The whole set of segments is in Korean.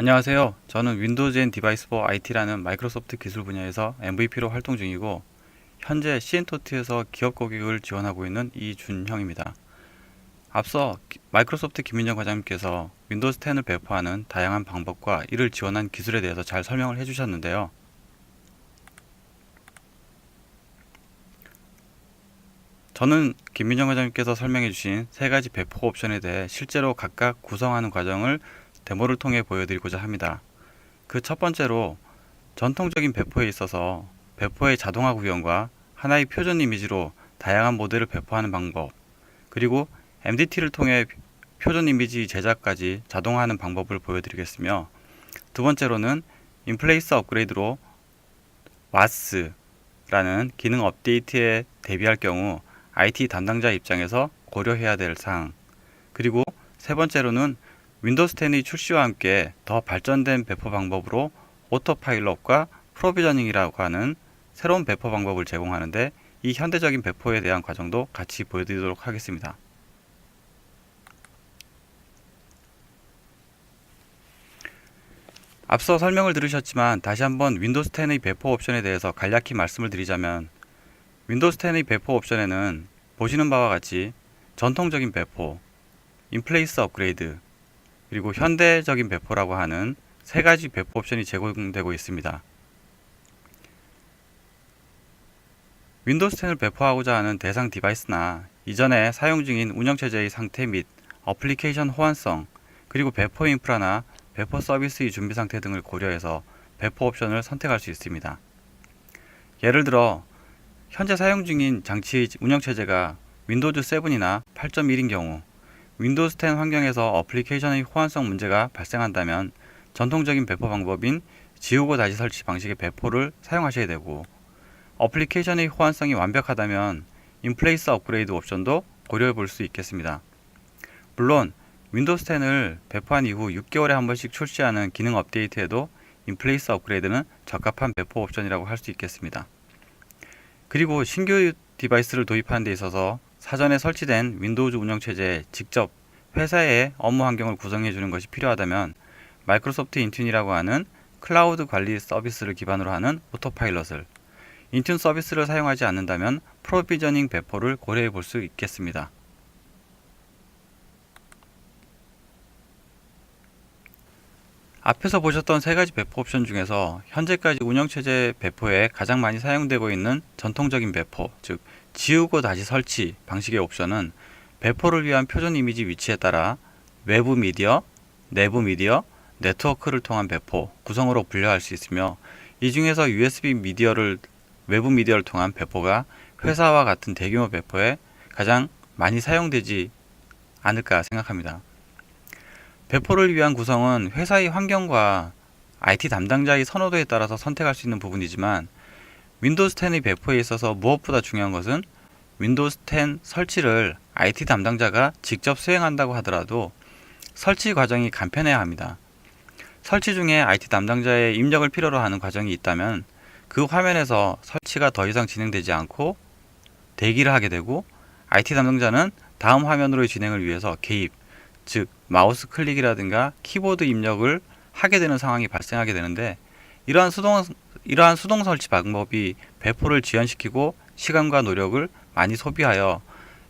안녕하세요. 저는 윈도우즈 앤 디바이스 포 IT라는 마이크로소프트 기술 분야에서 MVP로 활동 중이고 현재 시엔토트에서 기업 고객을 지원하고 있는 이준형입니다. 앞서 기- 마이크로소프트 김민정 과장님께서 윈도우즈 10을 배포하는 다양한 방법과 이를 지원한 기술에 대해서 잘 설명을 해주셨는데요. 저는 김민정 과장님께서 설명해 주신 세 가지 배포 옵션에 대해 실제로 각각 구성하는 과정을 데모를 통해 보여드리고자 합니다. 그 첫 번째로 전통적인 배포에 있어서 배포의 자동화 구현과 하나의 표준 이미지로 다양한 모델을 배포하는 방법, 그리고 MDT를 통해 표준 이미지 제작까지 자동화하는 방법을 보여드리겠으며, 두 번째로는 인플레이스 업그레이드로 WAS라는 기능 업데이트에 대비할 경우 IT 담당자 입장에서 고려해야 될 사항, 그리고 세 번째로는 윈도우스 10의 출시와 함께 더 발전된 배포 방법으로 오토파일럿과 프로비저닝이라고 하는 새로운 배포 방법을 제공하는데 이 현대적인 배포에 대한 과정도 같이 보여드리도록 하겠습니다. 앞서 설명을 들으셨지만 다시 한번 윈도우스 10의 배포 옵션에 대해서 간략히 말씀을 드리자면 윈도우스 10의 배포 옵션에는 보시는 바와 같이 전통적인 배포, 인플레이스 업그레이드, 그리고 현대적인 배포라고 하는 세 가지 배포 옵션이 제공되고 있습니다. 윈도우스 10을 배포하고자 하는 대상 디바이스나 이전에 사용 중인 운영체제의 상태 및 어플리케이션 호환성, 그리고 배포 인프라나 배포 서비스의 준비 상태 등을 고려해서 배포 옵션을 선택할 수 있습니다. 예를 들어 현재 사용 중인 장치의 운영체제가 윈도우즈 7이나 8.1인 경우 윈도우스 10 환경에서 어플리케이션의 호환성 문제가 발생한다면 전통적인 배포 방법인 지우고 다시 설치 방식의 배포를 사용하셔야 되고 어플리케이션의 호환성이 완벽하다면 인플레이스 업그레이드 옵션도 고려해 볼 수 있겠습니다. 물론 윈도우스 10을 배포한 이후 6개월에 한 번씩 출시하는 기능 업데이트에도 인플레이스 업그레이드는 적합한 배포 옵션이라고 할 수 있겠습니다. 그리고 신규 디바이스를 도입하는 데 있어서 사전에 설치된 윈도우즈 운영체제에 직접 회사의 업무 환경을 구성해 주는 것이 필요하다면 마이크로소프트 인튠이라고 하는 클라우드 관리 서비스를 기반으로 하는 오토파일럿을 인튠 서비스를 사용하지 않는다면 프로비저닝 배포를 고려해 볼 수 있겠습니다. 앞에서 보셨던 세 가지 배포 옵션 중에서 현재까지 운영체제 배포에 가장 많이 사용되고 있는 전통적인 배포, 즉 지우고 다시 설치 방식의 옵션은 배포를 위한 표준 이미지 위치에 따라 외부 미디어, 내부 미디어, 네트워크를 통한 배포 구성으로 분류할 수 있으며 이 중에서 USB 미디어를 외부 미디어를 통한 배포가 회사와 같은 대규모 배포에 가장 많이 사용되지 않을까 생각합니다. 배포를 위한 구성은 회사의 환경과 IT 담당자의 선호도에 따라서 선택할 수 있는 부분이지만 윈도우스 10의 배포에 있어서 무엇보다 중요한 것은 윈도우스 10 설치를 IT 담당자가 직접 수행한다고 하더라도 설치 과정이 간편해야 합니다. 설치 중에 IT 담당자의 입력을 필요로 하는 과정이 있다면 그 화면에서 설치가 더 이상 진행되지 않고 대기를 하게 되고 IT 담당자는 다음 화면으로의 진행을 위해서 개입, 즉 마우스 클릭이라든가 키보드 입력을 하게 되는 상황이 발생하게 되는데 이러한 수동 이러한 수동 설치 방법이 배포를 지연시키고 시간과 노력을 많이 소비하여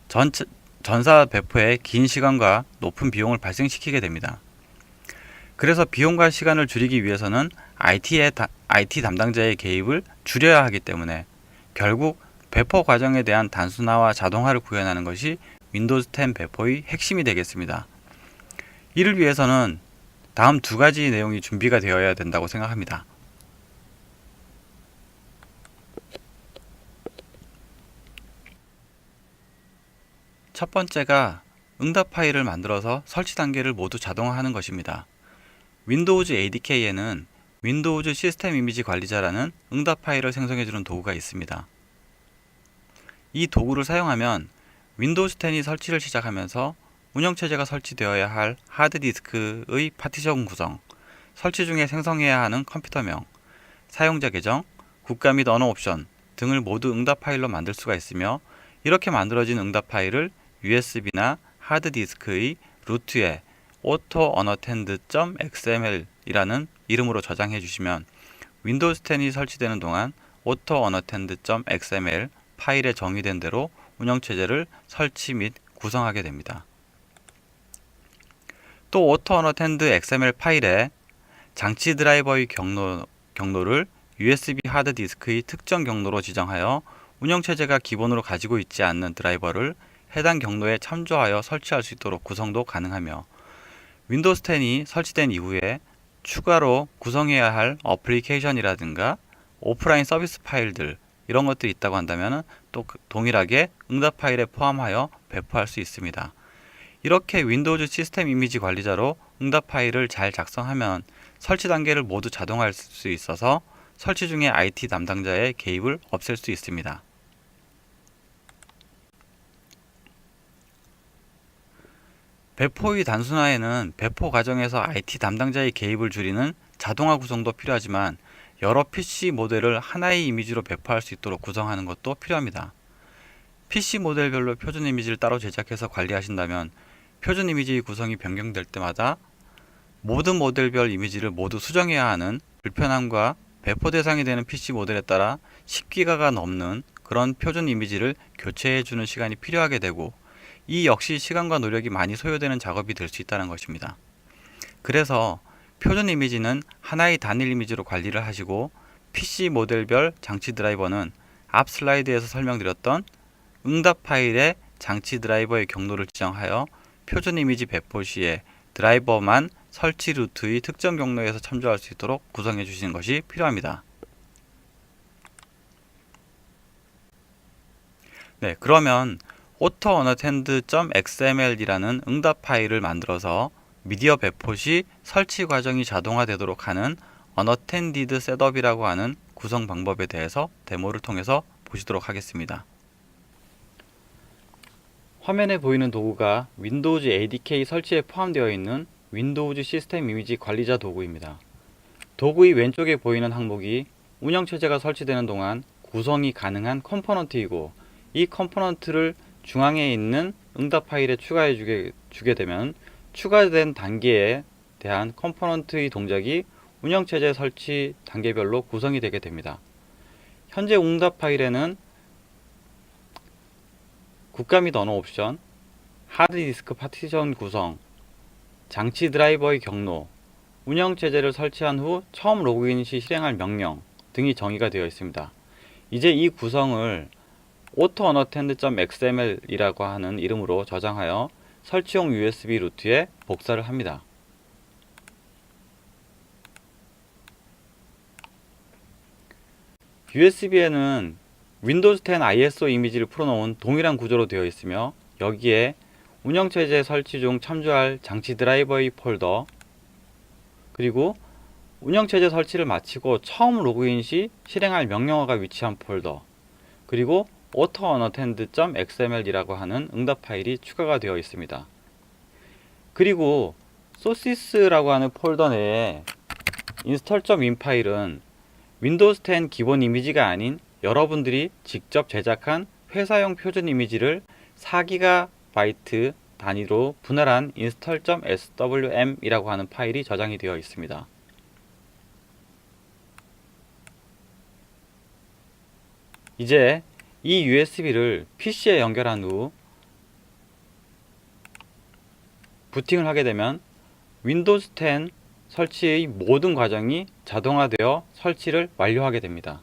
전 전사 배포에 긴 시간과 높은 비용을 발생시키게 됩니다. 그래서 비용과 시간을 줄이기 위해서는 IT의 IT 담당자의 개입을 줄여야 하기 때문에 결국 배포 과정에 대한 단순화와 자동화를 구현하는 것이 윈도우즈 10 배포의 핵심이 되겠습니다. 이를 위해서는 다음 두 가지 내용이 준비가 되어야 된다고 생각합니다. 첫 번째가 응답 파일을 만들어서 설치 단계를 모두 자동화하는 것입니다. 윈도우즈 ADK에는 윈도우즈 시스템 이미지 관리자라는 응답 파일을 생성해주는 도구가 있습니다. 이 도구를 사용하면 윈도우즈 10이 설치를 시작하면서 운영체제가 설치되어야 할 하드디스크의 파티션 구성, 설치 중에 생성해야 하는 컴퓨터명, 사용자 계정, 국가 및 언어 옵션 등을 모두 응답 파일로 만들 수가 있으며 이렇게 만들어진 응답 파일을 USB나 하드디스크의 루트에 autounattend.xml이라는 이름으로 저장해 주시면 윈도우즈 10이 설치되는 동안 autounattend.xml 파일에 정의된 대로 운영체제를 설치 및 구성하게 됩니다. 또 autounattend XML 파일에 장치 드라이버의 경로, 경로를 USB 하드디스크의 특정 경로로 지정하여 운영체제가 기본으로 가지고 있지 않는 드라이버를 해당 경로에 참조하여 설치할 수 있도록 구성도 가능하며 윈도우즈 10이 설치된 이후에 추가로 구성해야 할 어플리케이션이라든가 오프라인 서비스 파일들 이런 것들이 있다고 한다면 또그 동일하게 응답 파일에 포함하여 배포할 수 있습니다. 이렇게 윈도우즈 시스템 이미지 관리자로 응답 파일을 잘 작성하면 설치 단계를 모두 자동화할 수 있어서 설치 중에 IT 담당자의 개입을 없앨 수 있습니다. 배포의 단순화에는 배포 과정에서 IT 담당자의 개입을 줄이는 자동화 구성도 필요하지만 여러 PC 모델을 하나의 이미지로 배포할 수 있도록 구성하는 것도 필요합니다. PC 모델별로 표준 이미지를 따로 제작해서 관리하신다면 표준 이미지 구성이 변경될 때마다 모든 모델별 이미지를 모두 수정해야 하는 불편함과 배포 대상이 되는 PC 모델에 따라 10기가가 넘는 그런 표준 이미지를 교체해 주는 시간이 필요하게 되고 이 역시 시간과 노력이 많이 소요되는 작업이 될 수 있다는 것입니다. 그래서 표준 이미지는 하나의 단일 이미지로 관리를 하시고 PC 모델별 장치 드라이버는 앞 슬라이드에서 설명드렸던 응답 파일의 장치 드라이버의 경로를 지정하여 표준 이미지 배포 시에 드라이버만 설치 루트의 특정 경로에서 참조할 수 있도록 구성해 주시는 것이 필요합니다. 네, 그러면 autounattend.xml이라는 응답 파일을 만들어서 미디어 배포 시 설치 과정이 자동화되도록 하는 unattended 셋업이라고 하는 구성 방법에 대해서 데모를 통해서 보시도록 하겠습니다. 화면에 보이는 도구가 윈도우즈 ADK 설치에 포함되어 있는 윈도우즈 시스템 이미지 관리자 도구입니다. 도구의 왼쪽에 보이는 항목이 운영체제가 설치되는 동안 구성이 가능한 컴포넌트이고 이 컴포넌트를 중앙에 있는 응답 파일에 추가해 주게, 주게 되면 추가된 단계에 대한 컴포넌트의 동작이 운영체제 설치 단계별로 구성이 되게 됩니다. 현재 응답 파일에는 국가 및 언어 옵션, 하드디스크 파티션 구성, 장치 드라이버의 경로, 운영체제를 설치한 후 처음 로그인 시 실행할 명령 등이 정의가 되어 있습니다. 이제 이 구성을 autounattend.xml이라고 하는 이름으로 저장하여 설치용 USB 루트에 복사를 합니다. USB에는 윈도우즈 10 ISO 이미지를 풀어놓은 동일한 구조로 되어 있으며 여기에 운영체제 설치 중 참조할 장치 드라이버의 폴더 그리고 운영체제 설치를 마치고 처음 로그인 시 실행할 명령어가 위치한 폴더 그리고 autounattend.xml이라고 하는 응답 파일이 추가가 되어 있습니다. 그리고 소시스라고 하는 폴더 내에 install.win 파일은 윈도우즈 10 기본 이미지가 아닌 여러분들이 직접 제작한 회사용 표준 이미지를 4GB 단위로 분할한 install.swm이라고 하는 파일이 저장이 되어 있습니다. 이제 이 USB를 PC에 연결한 후 부팅을 하게 되면 윈도우즈 10 설치의 모든 과정이 자동화되어 설치를 완료하게 됩니다.